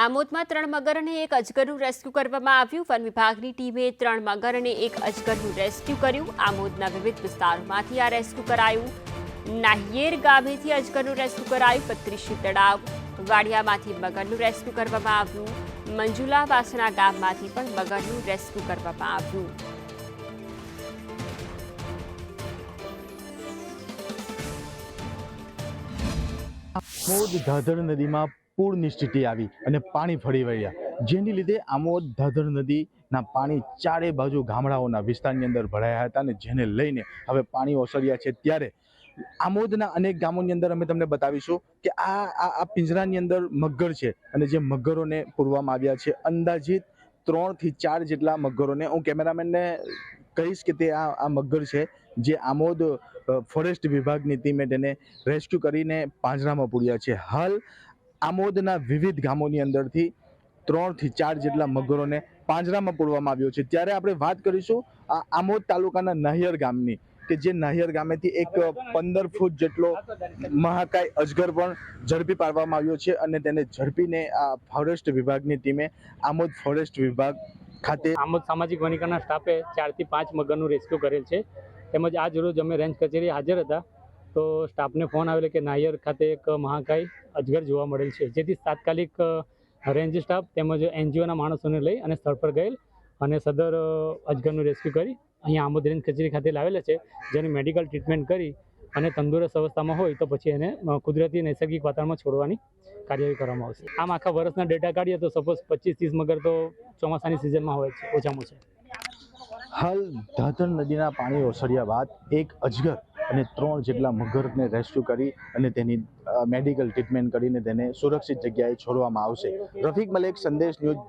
આમોદમાં ત્રણ મગર અને એક અજગરનું રેસ્ક્યુ કરવામાં આવ્યું. વન વિભાગની ટીમે ત્રણ મગર અને એક અજગરનું રેસ્ક્યુ કર્યું. આમોદના વિવિધ વિસ્તારોમાંથી આ રેસ્ક્યુ કરાયું. નાહિયેર ગામેથી અજગરનું રેસ્ક્યુ કરાયું. પત્રીસી તળાવ વાડિયામાંથી મગરનું રેસ્ક્યુ કરવામાં આવ્યું. મંજુલા વાસણા ગામમાંથી પણ મગરનું રેસ્ક્યુ કરવામાં આવ્યું. આમોદ ધાધર નદીમાં પૂરની સ્થિતિ આવી અને પાણી ફરી વળ્યા. જેની લીધે આમોદ, ધાધર નદીના પાણી ચારે બાજુ ગામડાઓના વિસ્તારની અંદર ભરાયા હતા અને જેને લઈને હવે પાણી ઓસર્યા છે. ત્યારે આમોદના અનેક ગામોની અંદર અમે તમને બતાવીશું કે આ આ પિંજરાની અંદર મગર છે અને જે મગરોને પૂરવામાં આવ્યા છે. અંદાજિત ત્રણથી ચાર જેટલા મગરોને હું કેમેરામેનને કહીશ કે તે આ આ મગર છે જે આમોદ ફોરેસ્ટ વિભાગની ટીમે તેને રેસ્ક્યુ કરીને પાંજરામાં પૂર્યા છે. હાલ આમોદના વિવિધ ગામોની અંદરથી ત્રણથી ચાર જેટલા મગરોને પાંજરામાં પૂરવામાં આવ્યો છે. ત્યારે આપણે વાત કરીશું આમોદ તાલુકાના નાહિયર ગામની, કે જે નાહિયર ગામેથી એક પંદર ફૂટ જેટલો મહાકાય અજગર પણ ઝડપી પાડવામાં આવ્યો છે અને તેને ઝડપીને આ ફોરેસ્ટ વિભાગની ટીમે, આમોદ ફોરેસ્ટ વિભાગ ખાતે આમોદ સામાજિક વનીકરણના સ્ટાફે ચારથી પાંચ મગરનું રેસ્ક્યુ કરેલ છે. તેમજ આજ રોજ અમે રેન્જ કચેરી હાજર હતા. તો સ્ટાફને ફોન આવેલો કે નાયર ખાતે એક મહાકાય અજગર જોવા મળેલ છે, જેથી તાત્કાલિક રેન્જ સ્ટાફ તેમજ એનજીઓના માણસોને લઈ અને સ્થળ પર ગયેલ અને સદર અજગરનું રેસ્ક્યુ કરી અહીંયા આમોદ રેન્જ કચેરી ખાતે લાવેલા છે, જેની મેડિકલ ટ્રીટમેન્ટ કરી અને તંદુરસ્ત અવસ્થામાં હોય તો પછી એને કુદરતી નૈસર્ગિક વાતાવરણમાં છોડવાની કાર્યવાહી કરવામાં આવશે. આમ આખા વર્ષના ડેટા કાઢીએ તો સપોઝ પચીસ ત્રીસ મગર તો ચોમાસાની સિઝનમાં હોય છે, ઓછામાં ઓછા. હાલ ધાધર નદીના પાણી ઓસર્યા બાદ એક અજગર અને ત્રણ જેટલા મગરને રેસ્ક્યુ કરી અને તેની મેડિકલ ટ્રીટમેન્ટ કરીને તેને સુરક્ષિત જગ્યાએ છોડવામાં આવશે. રફીક મલેક, સંદેશ ન્યૂઝ